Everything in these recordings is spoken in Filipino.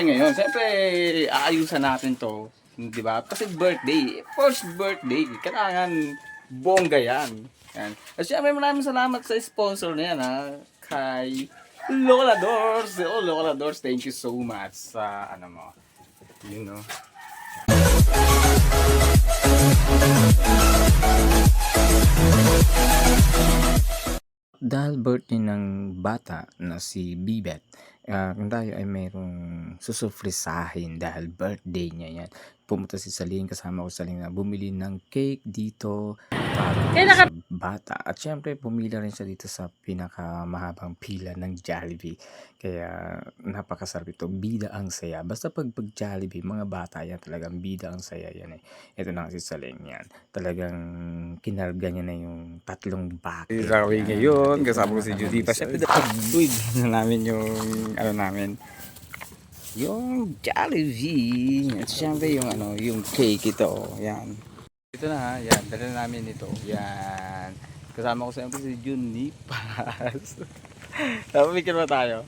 Ngayon, siyempre, aayusan natin to. Di ba? Kasi birthday. First birthday. Kailangan bongga yan. yan. At siyempre, maraming salamat sa sponsor na yan, ha? Kay Lola Doors. Oh, Lola Doors, thank you so much sa, ano mo, you know. Dahil birthday ng bata na si Bibet, ah, kung tayo ay mayroong susurprisahin dahil birthday niya yan. Pumunta si Saling, kasama ko si Saling na bumili ng cake dito para sa bata. At syempre, pumila rin siya dito sa pinakamahabang pila ng Jollibee. Kaya napakasarap ito. Bida ang saya. Basta pag pag Jollibee, mga bata yan talagang bida ang saya yan eh. Ito na si Saling yan. Talagang kinarga niya na yung tatlong bucket. Rawi ngayon, kasama ko si Judy pa. Siyempre, uy, na namin yung, ano namin, yung Jollibee. At syempre yung, ano, yung cake ito. Yan. Ito na ha, yan, dala namin ito. Yan. Kasama ko siyempre si Jun Nipas. Tapos picture ba tayo?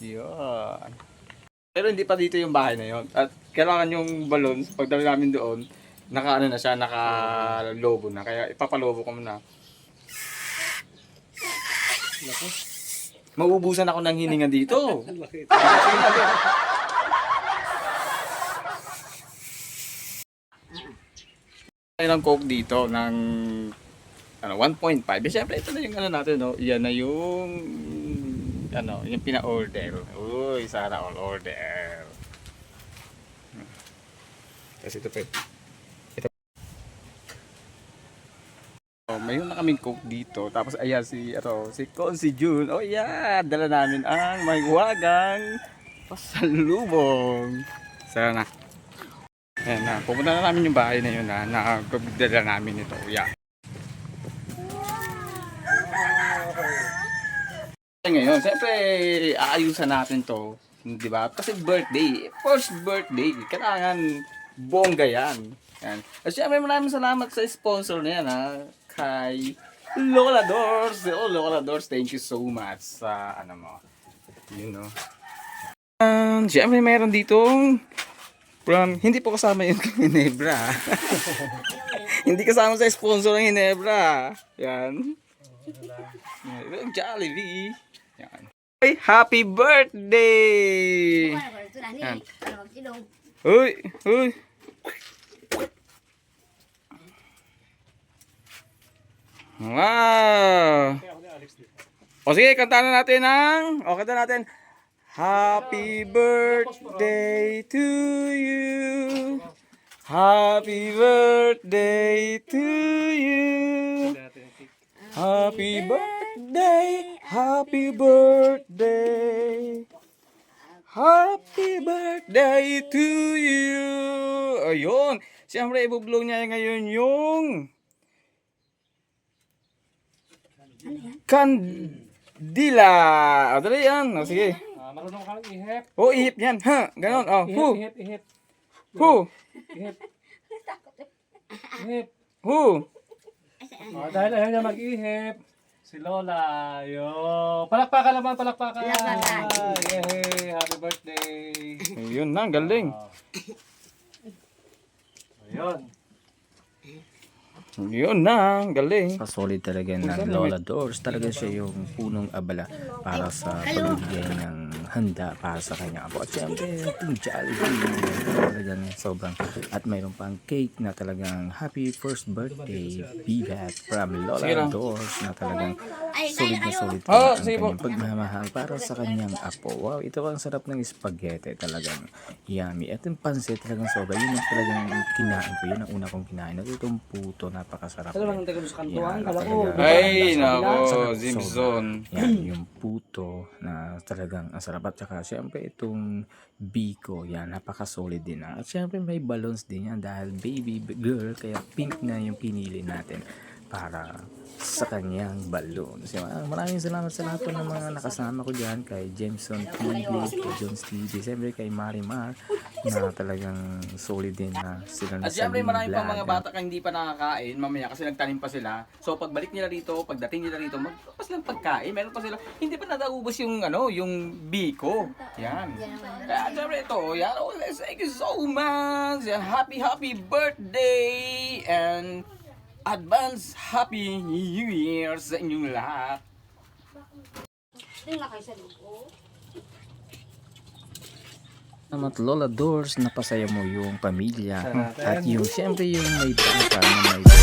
Yun. Pero hindi pa dito yung bahay na yun. At kailangan yung balloons, pagdala namin doon, naka ano na siya, naka lobo na. Kaya ipapalobo ko muna. Mauubusan ako ng hininga dito. tayo ng coke dito ng ano 1.5. Eh, Siyempre ito na yung ano natin no. Yan na yung ano, yung pina-order. Uy, sana all order. Kasi ito pa. Oh, mayroon na kaming coke dito. Tapos ayan si ano, si Con si June. Oh yeah, dala namin ang may wagang pasalubong. Sana na. Ayan na, pupunta na namin yung bahay na yun na, na dala namin ito. Yeah. Ngayon, siyempre, aayusan natin to. Di ba? Kasi birthday. First birthday. Kailangan bongga yan. yan. At siyempre, maraming salamat sa sponsor na yan ha. Kay Lola Doors. Oh, Lola Doors, thank you so much sa ano mo. You know. Um, siyempre, meron ditong From, hindi po kasama yung Hinebra. hindi kasama sa sponsor ng Hinebra. Yan. Jollibee. Yan. Ay, happy birthday! Yan. Uy, uy. Wow! O sige, kanta na natin ang... O, kanta natin. Happy birthday to you. Happy birthday to you. Happy birthday, happy birthday. Happy birthday to you. Ayun. Siyempre, ibublow niya ngayon yung kandila. O, dali yan. O, sige. Ah, marunong ka ihip. Oh, ihip yan. Ha? Ganon. Oh, Ihip, hu. ihip, ihip. Hu. Ihip. Ihip. Hu. Oh, dahil ayaw niya mag-ihip. Si Lola. Yo. Palakpakan naman, palakpakan. Palakpakan. Yay, happy birthday. Ayun na, galing. Oh. Ayun. Yun na, galing. Solid talaga ng Lola Doors. Talaga siya yung punong abala para sa pagbibigay ng handa para sa kanya apo. At syempre, yung Jollibee. Talagang sobrang. At mayroon pang cake na talagang happy first birthday, Bibat from Lola Doors na talagang solid na solid Oh, ang sige po. kanyang pagmamahal para sa kanyang apo. Wow, ito ang sarap ng spaghetti. Talagang yummy. At yung pansit talagang sobra. Yun ang talagang kinain ko. Yun ang una kong kinain. At itong puto, napakasarap. Ano bang taga sa kantuan? Talaga. Ay, nako, Zimzon. Yan, yung puto na talagang ang sarap. At saka, syempre, itong biko, yan, napaka-solid din. ah. At syempre, may balloons din yan dahil baby girl, kaya pink na yung pinili natin para sa kanyang balloon. So, ah, maraming salamat sa lahat po ng mga nakasama ko dyan kay Jameson TV, kay Jones TV, siyempre kay Marimar na talagang solid din na sila na At syempre marami pang mga bata kang hindi pa nakakain mamaya kasi nagtanim pa sila. So pagbalik nila rito, pagdating nila rito, magpapas lang pagkain. Meron pa sila, hindi pa nadaubos yung ano, yung biko. Yan. Kaya syempre ito, yan. Oh, thank you so much. Happy, happy birthday and advance happy new year sa inyong lahat. Salamat Lola Doors, napasaya mo yung pamilya. At yung, siyempre yung may bata na may